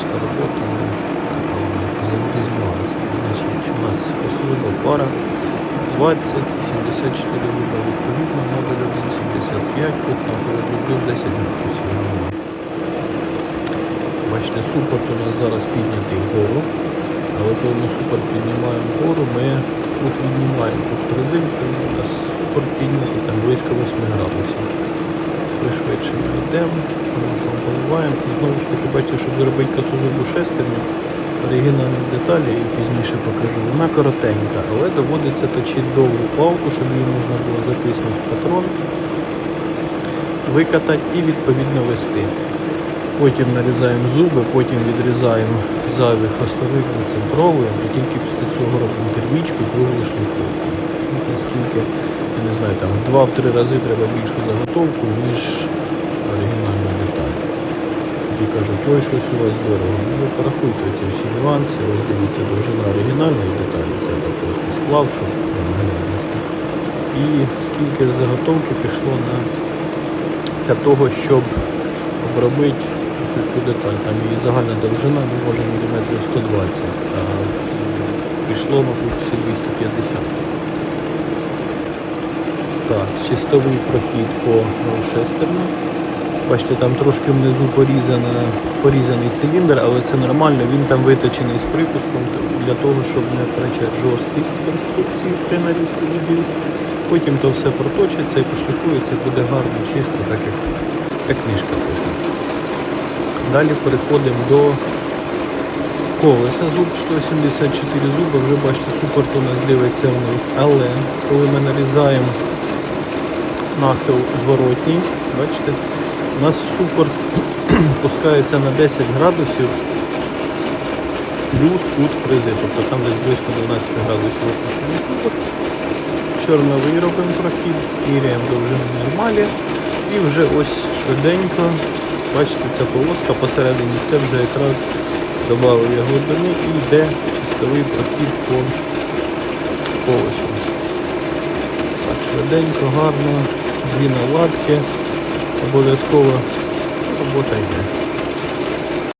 чиста робота, якийсь баланс. Значить, у нас послуга пара 20, 74 руба відповідно, модуль 1,75, кут на передбув 10 градусів. Бачите, супорт у нас зараз піднятий вгору, але коли ми супорт піднімаємо вгору, ми тут віднімаємо тут резинку, у нас супорт піднятий там близько 8 градусів. Пришвидшено йдемо, поливаємо. Знову ж таки, бачите, щоб зробити косу зубу шестерню, оригінальні деталі і пізніше покажу. Вона коротенька, але доводиться точити довгу палку, щоб її можна було затиснути в патрон, викатати і відповідно вести. Потім нарізаємо зуби, потім відрізаємо зайвий хвостовик, зацентровуємо і тільки після цього робимо термічку круглу шліфовку. Наскільки, я не знаю, там в 2-3 рази треба більшу заготовку, ніж оригінальна деталь. Тоді кажуть, ой, щось у вас дорого. Ну ви порахуйте ці всі нюанси, ось дивіться, довжина оригінальної деталі, це я просто склав, щоб на наглядності. І скільки заготовки пішло на для того, щоб обробити всю цю деталь. Там її загальна довжина, ну, може міліметрів 120, а пішло, мабуть, всі 250. Так, чистовий прохід по шестерну. Бачите, там трошки внизу порізана, порізаний циліндр, але це нормально, він там виточений з припуском для того, щоб не втрачати жорсткість конструкції при нарізці зубів. Потім то все проточиться і пошліфується, буде гарно, чисто, так як, як книжка пише. Далі переходимо до колеса зуб 174 зуби. Вже бачите, супорт у нас дивиться вниз. Але коли ми нарізаємо нахил зворотній, бачите, у нас супорт пускається на 10 градусів плюс кут фрези, тобто там десь близько 12 градусів опущений супорт. Чорновий робимо прохід, міряємо довжину нормалі і вже ось швиденько, бачите, ця полоска посередині, це вже якраз додав я глибину і йде чистовий прохід по полосі. Так, швиденько, гарно, дві наладки, обов'язково робота йде.